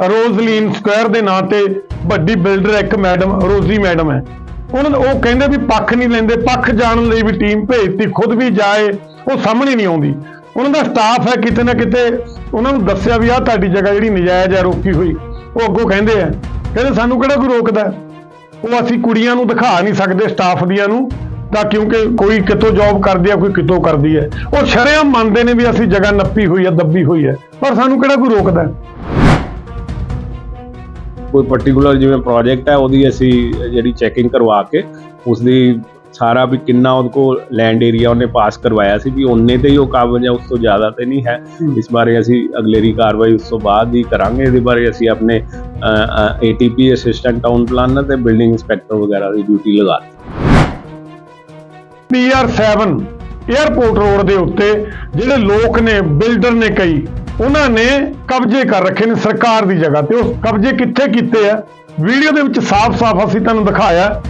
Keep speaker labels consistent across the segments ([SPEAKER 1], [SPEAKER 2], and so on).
[SPEAKER 1] ਰੋਜ਼ਲੀਨ Square ਦੇ ਨਾਂ ਤੇ ਵੱਡੀ ਬਿਲਡਰ ਇੱਕ ਮੈਡਮ, ਰੋਜ਼ੀ ਮੈਡਮ ਹੈ। ਉਹਨਾਂ ਨੂੰ ਉਹ ਕਹਿੰਦੇ ਵੀ ਪੱਖ ਨਹੀਂ ਲੈਂਦੇ, ਪੱਖ ਜਾਣਨ ਲਈ ਵੀ ਟੀਮ ਭੇਜਤੀ, ਖੁਦ ਵੀ ਜਾਏ, ਉਹ ਸਾਹਮਣੇ ਨਹੀਂ ਆਉਂਦੀ। ਉਹਨਾਂ ਦਾ ਸਟਾਫ ਹੈ ਕਿਤੇ ਨਾ ਕਿਤੇ, ਉਹਨਾਂ ਨੂੰ ਦੱਸਿਆ ਵੀ ਆਹ ਤੁਹਾਡੀ ਜਗ੍ਹਾ ਜਿਹੜੀ ਨਜਾਇਜ਼ ਹੈ, ਰੋਕੀ ਹੋਈ। ਉਹ ਅੱਗੋਂ ਕਹਿੰਦੇ ਆ, ਕਹਿੰਦੇ ਸਾਨੂੰ ਕਿਹੜਾ ਕੋਈ ਰੋਕਦਾ? ਉਹ ਅਸੀਂ ਕੁੜੀਆਂ ਨੂੰ ਦਿਖਾ ਨਹੀਂ ਸਕਦੇ ਸਟਾਫ ਦੀਆਂ ਨੂੰ, ਤਾਂ ਕਿਉਂਕਿ ਕੋਈ ਕਿਤੋਂ ਜੌਬ ਕਰਦੀ ਹੈ, ਕੋਈ ਕਿਤੋਂ ਕਰਦੀ ਹੈ। ਉਹ ਸ਼ਰੇਆਮ ਮੰਨਦੇ ਨੇ ਵੀ ਅਸੀਂ ਜਗ੍ਹਾ ਨੱਪੀ ਹੋਈ ਹੈ, ਦੱਬੀ ਹੋਈ ਹੈ, ਪਰ ਸਾਨੂੰ ਕਿਹੜਾ ਕੋਈ ਰੋਕਦਾ?
[SPEAKER 2] ਕੋਈ ਪਾਰਟਿਕੂਲਰ ਜਿਵੇਂ ਪ੍ਰੋਜੈਕਟ ਹੈ ਉਹਦੀ ਅਸੀਂ ਜਿਹੜੀ ਚੈਕਿੰਗ ਕਰਵਾ ਕੇ ਉਸ ਦੀ ਸਾਰਾ ਵੀ ਕਿੰਨਾ ਉਹਦੇ ਕੋਲ ਲੈਂਡ ਏਰੀਆ ਉਹਨੇ ਪਾਸ ਕਰਵਾਇਆ ਸੀ ਵੀ ਉਹਨੇ ਤੇ ਹੀ ਉਹ ਕਾਬਜ ਹੈ ਉਸ ਤੋਂ ਜ਼ਿਆਦਾ ਤੇ ਨਹੀਂ ਹੈ। ਇਸ ਬਾਰੇ ਅਸੀਂ ਅਗਲੇਰੀ ਕਾਰਵਾਈ ਉਸ ਤੋਂ ਬਾਅਦ ਹੀ ਕਰਾਂਗੇ। ਇਹਦੇ ਬਾਰੇ ਅਸੀਂ ਆਪਣੇ ਏਟੀਪੀ ਅਸਿਸਟੈਂਟ ਟਾਊਨ ਪਲਾਨਰ ਤੇ ਬਿਲਡਿੰਗ ਇੰਸਪੈਕਟਰ ਵਗੈਰਾ ਦੀ ਡਿਊਟੀ ਲਗਾ ਦਿੱਤੀ।
[SPEAKER 1] PR7 에ਅਰਪੋਰਟ ਰੋਡ ਦੇ ਉੱਤੇ ਜਿਹੜੇ ਲੋਕ ਨੇ ਬਿਲਡਰ ਨੇ ਕਈ ਉਹਨਾਂ ਨੇ ਕਬਜ਼ੇ ਕਰ ਰੱਖੇ ਨੇ ਸਰਕਾਰ ਦੀ ਜਗ੍ਹਾ ਤੇ। ਉਹ ਕਬਜ਼ੇ ਕਿੱਥੇ ਕੀਤੇ ਆ? ਵੀਡੀਓ ਦੇ ਵਿੱਚ ਸਾਫ਼-ਸਾਫ਼ ਅਸੀਂ ਤੁਹਾਨੂੰ ਦਿਖਾਇਆ।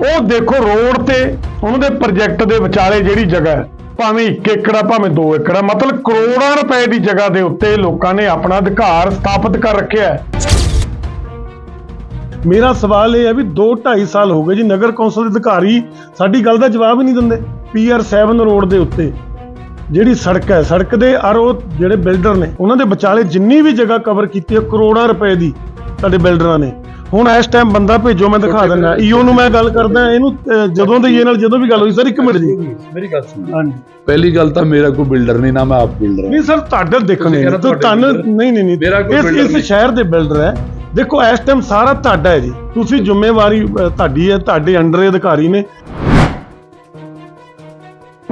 [SPEAKER 1] ਉਹ ਦੇਖੋ ਰੋਡ ਤੇ, ਉਹਨਾਂ ਦੇ ਪ੍ਰੋਜੈਕਟ ਦੇ ਵਿਚਾਲੇ ਜਿਹੜੀ ਜਗ੍ਹਾ ਹੈ, ਭਾਵੇਂ 1 ਏਕੜ ਆ, ਭਾਵੇਂ 2 ਏਕੜ ਆ, ਮਤਲਬ ਕਰੋੜਾਂ ਰੁਪਏ ਦੀ ਜਗ੍ਹਾ ਦੇ ਉੱਤੇ ਲੋਕਾਂ ਨੇ ਆਪਣਾ ਅਧਿਕਾਰ ਸਥਾਪਿਤ ਕਰ ਰੱਖਿਆ ਹੈ। ਮੇਰਾ ਸਵਾਲ ਇਹ ਹੈ ਵੀ 2 2.5 ਸਾਲ ਹੋ ਗਏ ਜੀ, ਨਗਰ ਕੌਂਸਲ ਦੇ ਅਧਿਕਾਰੀ ਸਾਡੀ ਗੱਲ ਦਾ ਜਵਾਬ ਹੀ ਨਹੀਂ ਦਿੰਦੇ। PR7 ਰੋਡ ਦੇ ਉੱਤੇ। ਜਿਹੜੀ ਸੜਕ ਹੈ ਸੜਕ ਦੇ ਔਰ ਉਹ ਜਿਹੜੇ ਬਿਲਡਰ ਨੇ ਉਹਨਾਂ ਦੇ ਵਿਚਾਲੇ ਜਿੰਨੀ ਵੀ ਜਗ੍ਹਾ ਕਵਰ ਕੀਤੀ ਹੈ ਕਰੋੜਾਂ ਰੁਪਏ ਦੀ ਸਾਡੇ ਬਿਲਡਰਾਂ ਨੇ। ਹੁਣ ਇਸ ਟਾਈਮ ਬੰਦਾ ਭੇਜੋ ਮੈਂ ਦਿਖਾ ਦਿੰਦਾ। ਈਓ ਨੂੰ ਮੈਂ ਗੱਲ ਕਰਦਾ ਇਹਨੂੰ ਜਦੋਂ ਦੇ ਇਹ ਨਾਲ ਜਦੋਂ ਵੀ ਗੱਲ ਹੋਈ ਸਰ ਇੱਕ ਮਿੰਟ ਜੀ।
[SPEAKER 3] ਮੇਰੀ ਗੱਲ ਸੁਣ।
[SPEAKER 1] ਹਾਂਜੀ।
[SPEAKER 3] ਪਹਿਲੀ ਗੱਲ ਤਾਂ ਮੇਰਾ ਕੋਈ ਬਿਲਡਰ ਨਹੀਂ ਨਾ ਮੈਂ ਆਪ ਬਿਲਡਰ
[SPEAKER 1] ਨਹੀਂ ਸਰ ਤੁਹਾਡੇ ਦੇਖਣੇ ਤੁਹਾਨੂੰ? ਨਹੀਂ ਨਹੀਂ ਨਹੀਂ।
[SPEAKER 3] ਮੇਰਾ ਕੋਈ
[SPEAKER 1] ਇਸ ਇਸ। ਸ਼ਹਿਰ ਦੇ ਬਿਲਡਰ ਹੈ। ਦੇਖੋ ਇਸ ਟਾਈਮ ਸਾਰਾ ਤੁਹਾਡਾ ਹੈ ਜੀ। ਤੁਸੀਂ ਜ਼ਿੰਮੇਵਾਰੀ ਤੁਹਾਡੀ ਹੈ ਤੁਹਾਡੇ ਅੰਡਰ ਅਧਿਕਾਰੀ ਨੇ।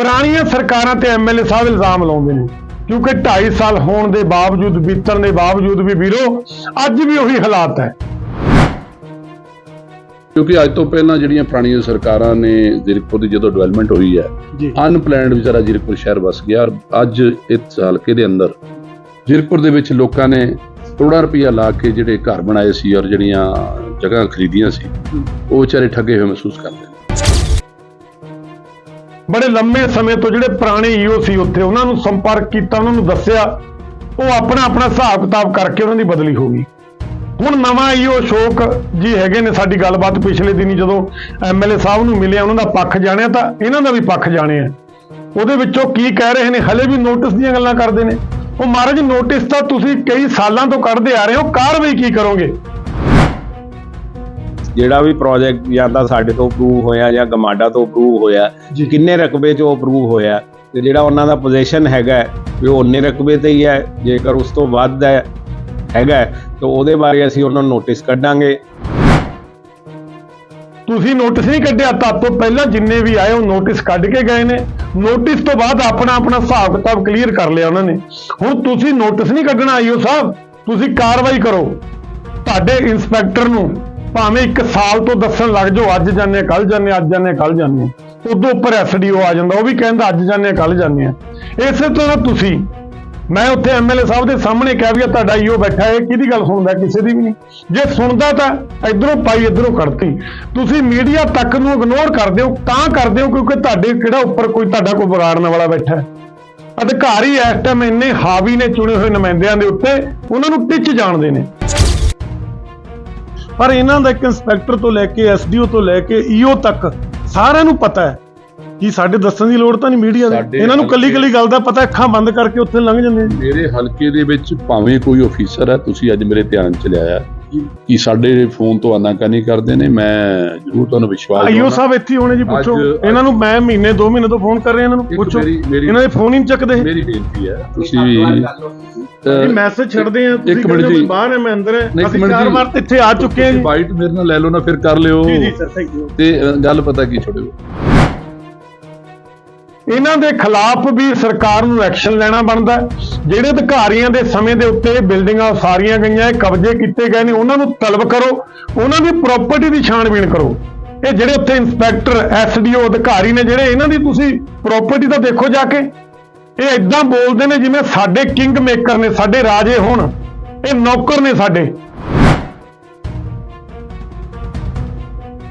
[SPEAKER 1] ਪੁਰਾਣੀਆਂ ਸਰਕਾਰਾਂ ਤੇ ਐਮਐਲਏ ਸਾਹਿਬ ਇਲਜ਼ਾਮ ਲਾਉਂਦੇ ਨੇ ਕਿਉਂਕਿ 2.5 ਸਾਲ ਹੋਣ ਦੇ ਬਾਵਜੂਦ ਬੀਤਣ ਦੇ ਬਾਵਜੂਦ ਵੀ ਵੀਰੋ ਅੱਜ ਵੀ ਉਹੀ ਹਾਲਾਤ ਹੈ।
[SPEAKER 3] ਕਿਉਂਕਿ ਅੱਜ ਤੋਂ ਪਹਿਲਾਂ ਜਿਹੜੀਆਂ ਪੁਰਾਣੀਆਂ ਸਰਕਾਰਾਂ ਨੇ ਜ਼ੀਰਕਪੁਰ ਦੀ ਜਦੋਂ ਡਿਵੈਲਪਮੈਂਟ ਹੋਈ ਹੈ ਅਨਪਲੈਨਡ ਵਿਚਾਰਾ ਜ਼ੀਰਕਪੁਰ ਸ਼ਹਿਰ ਵਸ ਗਿਆ ਔਰ ਅੱਜ ਇਸ ਹਲਕੇ ਦੇ ਅੰਦਰ ਜ਼ੀਰਕਪੁਰ ਦੇ ਵਿੱਚ ਲੋਕਾਂ ਨੇ ਕਰੋੜਾਂ ਰੁਪਈਆ ਲਾ ਕੇ ਜਿਹੜੇ ਘਰ ਬਣਾਏ ਸੀ ਔਰ ਜਿਹੜੀਆਂ ਜਗ੍ਹਾ ਖਰੀਦੀਆਂ ਸੀ ਉਹ ਵਿਚਾਰੇ ਠੱਗੇ ਹੋਏ ਮਹਿਸੂਸ ਕਰਦੇ
[SPEAKER 1] ਬੜੇ ਲੰਮੇ ਸਮੇਂ ਤੋਂ ਜਿਹੜੇ ਪੁਰਾਣੇ ਈਓ ਸੀ ਉੱਥੇ, ਉਹਨਾਂ ਨੂੰ ਸੰਪਰਕ ਕੀਤਾ, ਉਹਨਾਂ ਨੂੰ ਦੱਸਿਆ, ਉਹ ਆਪਣਾ ਆਪਣਾ ਹਿਸਾਬ ਕਿਤਾਬ ਕਰਕੇ ਉਹਨਾਂ ਦੀ ਬਦਲੀ ਹੋ ਗਈ। ਹੁਣ ਨਵਾਂ ਈਓ ਅਸ਼ੋਕ ਜੀ ਹੈਗੇ ਨੇ ਸਾਡੀ ਗੱਲਬਾਤ ਪਿਛਲੇ ਦਿਨੀ ਜਦੋਂ ਐਮਐਲਏ ਸਾਹਿਬ ਨੂੰ ਮਿਲਿਆ, ਉਹਨਾਂ ਦਾ ਪੱਖ ਜਾਣਿਆ ਤਾਂ ਇਹਨਾਂ ਦਾ ਵੀ ਪੱਖ ਜਾਣਿਆ। ਉਹਦੇ ਵਿੱਚੋਂ ਕੀ ਕਹਿ ਰਹੇ ਨੇ, ਹਲੇ ਵੀ ਨੋਟਿਸ ਦੀਆਂ ਗੱਲਾਂ ਕਰਦੇ ਨੇ। ਉਹ ਮਹਾਰਾਜ, ਨੋਟਿਸ ਤਾਂ ਤੁਸੀਂ ਕਈ ਸਾਲਾਂ ਤੋਂ ਕੱਢਦੇ ਆ ਰਹੇ ਹੋ, ਕਾਰਵਾਈ ਕੀ ਕਰੋਗੇ?
[SPEAKER 2] ਜਿਹੜਾ ਵੀ ਪ੍ਰੋਜੈਕਟ ਜਾਂ ਤਾਂ ਸਾਡੇ ਤੋਂ ਅਪਰੂਵ ਹੋਇਆ ਜਾਂ ਗਮਾਡਾ ਤੋਂ ਅਪਰੂਵ ਹੋਇਆ। ਕਿੰਨੇ ਰਕਬੇ 'ਚੋਂ ਅਪਰੂਵ ਹੋਇਆ ਤੇ ਜਿਹੜਾ ਉਹਨਾਂ ਦਾ ਪੋਜੀਸ਼ਨ ਹੈਗਾ ਵੀ ਉਹ ਉਨੇ ਰਕਬੇ ਤੇ ਹੀ ਹੈ ਜੇਕਰ ਉਸ ਤੋਂ ਵੱਧ ਹੈ ਹੈਗਾ ਤਾਂ ਉਹਦੇ ਬਾਰੇ ਅਸੀਂ ਉਹਨਾਂ ਨੂੰ ਨੋਟਿਸ ਕੱਢਾਂਗੇ।
[SPEAKER 1] ਤੁਸੀਂ ਨੋਟਿਸ ਨਹੀਂ ਕੱਢਿਆ ਤਾਂ ਤੋਂ ਪਹਿਲਾਂ ਜਿੰਨੇ ਵੀ ਆਏ ਉਹ ਨੋਟਿਸ ਕੱਢ ਕੇ ਗਏ ਨੇ। ਨੋਟਿਸ ਤੋਂ ਬਾਅਦ ਆਪਣਾ ਆਪਣਾ ਹਿਸਾਬ ਕਿਤਾਬ ਕਲੀਅਰ ਕਰ ਲਿਆ ਉਹਨਾਂ ਨੇ। ਹੁਣ ਤੁਸੀਂ ਨੋਟਿਸ ਨਹੀਂ ਕੱਢਣਾ ਆਈਓ ਸਾਹਿਬ ਤੁਸੀਂ ਕਾਰਵਾਈ ਕਰੋ। ਤੁਹਾਡੇ ਇਨਸਪੈਕਟਰ ਨੂੰ ਭਾਵੇਂ ਇੱਕ ਸਾਲ ਤੋਂ ਦੱਸਣ ਲੱਗ ਜਾਓ, ਅੱਜ ਜਾਂਦੇ ਕੱਲ ਜਾਂਦੇ ਅੱਜ ਜਾਂਦੇ ਕੱਲ ਜਾਂਦੇ ਉਦੋਂ ਉੱਪਰ ਐਸਡੀਓ ਆ ਜਾਂਦਾ, ਉਹ ਵੀ ਕਹਿੰਦਾ ਅੱਜ ਜਾਂਦੇ ਕੱਲ ਜਾਂਦੇ ਆ। ਇਸੇ ਤਰ੍ਹਾਂ ਤੁਸੀਂ, ਮੈਂ ਉੱਥੇ ਐਮਐਲਏ ਸਾਹਿਬ ਦੇ ਸਾਹਮਣੇ ਕਿਹਾ ਵੀ ਇਹ ਤੁਹਾਡਾ ਈਓ ਬੈਠਾ ਹੈ ਕਿਹਦੀ ਗੱਲ ਸੁਣਦਾ, ਕਿਸੇ ਦੀ ਵੀ ਨਹੀਂ। ਜੇ ਸੁਣਦਾ ਤਾਂ ਇਧਰੋਂ ਪਾਈ, ਇਧਰੋਂ ਕੱਢਤੀ। ਤੁਸੀਂ ਮੀਡੀਆ ਤੱਕ ਨੂੰ ਇਗਨੋਰ ਕਰਦੇ ਹੋ ਤਾਂ ਕਰਦੇ ਹੋ ਕਿਉਂਕਿ ਤੁਹਾਡੇ ਕਿਹੜਾ ਉੱਪਰ ਕੋਈ ਤੁਹਾਡਾ ਕੋਈ ਵਿਗਾੜਨ ਵਾਲਾ ਬੈਠਾ ਹੈ। ਅਧਿਕਾਰੀ ਇਸ ਟਾਈਮ ਇੰਨੇ ਹਾਵੀ ਨੇ ਚੁਣੇ ਹੋਏ ਨੁਮਾਇੰਦਿਆਂ ਦੇ ਉੱਤੇ, ਉਹਨਾਂ ਨੂੰ ਟਿੱਚ ਜਾਣਦੇ ਨੇ। ਪਰ ਇਹਨਾਂ ਦਾ ਇੱਕ ਇੰਸਪੈਕਟਰ ਤੋਂ ਲੈ ਕੇ ਐਸਡੀਓ ਤੋਂ ਲੈ ਕੇ ਈਓ ਤੱਕ ਸਾਰਿਆਂ ਨੂੰ ਪਤਾ ਹੈ ਕਿ ਸਾਡੇ ਦੱਸਣ ਦੀ ਲੋੜ ਤਾਂ ਨਹੀਂ ਮੀਡੀਆ ਦੇ। ਇਹਨਾਂ ਨੂੰ ਕੱਲੀ ਕੱਲੀ ਗੱਲ ਦਾ ਪਤਾ ਅੱਖਾਂ ਬੰਦ ਕਰਕੇ ਉੱਥੇ ਲੰਘ ਜਾਂਦੇ ਨੇ।
[SPEAKER 3] ਮੇਰੇ ਹਲਕੇ ਦੇ ਵਿੱਚ ਭਾਵੇਂ ਕੋਈ ਅਫੀਸਰ ਹੈ ਤੁਸੀਂ ਅੱਜ ਮੇਰੇ ਧਿਆਨ ਚ ਲਿਆਇਆ ਕਿ ਸਾਡੇ ਫੋਨ ਤੋਂ ਆਨਾਕਾਨੀ ਕਰਦੇ ਨੇ। ਮੈਂ ਜ਼ਰੂਰ ਤੁਹਾਨੂੰ ਵਿਸ਼ਵਾਸ
[SPEAKER 1] ਆਈਓ। ਸਾਹਿਬ ਇੱਥੇ ਹੋਣੇ ਜੀ ਪੁੱਛੋ। ਇਹਨਾਂ ਨੂੰ ਮੈਂ ਮਹੀਨੇ 2 ਮਹੀਨੇ ਤੋਂ ਫੋਨ ਕਰ ਰਿਹਾ ਇਹਨਾਂ ਨੂੰ ਪੁੱਛੋ। ਇਹਨਾਂ ਦੇ ਫੋਨ ਹੀ ਨਹੀਂ ਚੱਕਦੇ।
[SPEAKER 3] ਮੇਰੀ ਬੇਨਤੀ ਹੈ ਤੁਸੀਂ
[SPEAKER 1] ਮੈਸੇਜ ਛੱਡਦੇ ਆ ਤੁਸੀਂ ਕਹਿੰਦੇ ਹੋ ਬਾਹਰ ਹੈ ਮੈਂ ਅੰਦਰ ਹੈ। ਅਸੀਂ ਚਾਰ। ਵਾਰ ਤਾਂ ਇੱਥੇ ਆ ਚੁੱਕੇ ਹਾਂ ਜੀ।
[SPEAKER 3] ਬਾਈਟ ਮੇਰੇ ਨਾਲ ਲੈ ਲਓ ਨਾ ਫਿਰ ਕਰ ਲਿਓ।
[SPEAKER 1] ਜੀ ਜੀ ਸਰ ਥੈਂਕ ਯੂ
[SPEAKER 3] ਤੇ ਗੱਲ ਪਤਾ ਕੀ ਛੋੜਿਓ।
[SPEAKER 1] ਇਹਨਾਂ ਦੇ ਖਿਲਾਫ ਵੀ ਸਰਕਾਰ ਨੂੰ ਐਕਸ਼ਨ ਲੈਣਾ ਬਣਦਾ। ਜਿਹੜੇ ਅਧਿਕਾਰੀਆਂ ਦੇ ਸਮੇਂ ਦੇ ਉੱਤੇ ਬਿਲਡਿੰਗਾਂ ਉਸਾਰੀਆਂ ਗਈਆਂ ਕਬਜ਼ੇ ਕੀਤੇ ਗਏ ਨੇ ਉਹਨਾਂ ਨੂੰ ਤਲਬ ਕਰੋ। ਉਹਨਾਂ ਦੀ ਪ੍ਰਾਪਰਟੀ ਦੀ ਛਾਣਬੀਣ ਕਰੋ। ਇਹ ਜਿਹੜੇ ਉੱਥੇ ਇੰਸਪੈਕਟਰ ਐਸਡੀਓ ਅਧਿਕਾਰੀ ਨੇ ਜਿਹੜੇ ਇਹਨਾਂ ਦੀ ਤੁਸੀਂ ਪ੍ਰਾਪਰਟੀ ਤਾਂ ਦੇਖੋ ਜਾ ਕੇ। ਇਹ ਇਦਾਂ ਬੋਲਦੇ ਨੇ ਜਿਵੇਂ ਸਾਡੇ ਕਿੰਗ ਮੇਕਰ ਨੇ, ਸਾਡੇ ਰਾਜੇ ਹੋਣ। ਇਹ ਨੌਕਰ ਨੇ ਸਾਡੇ।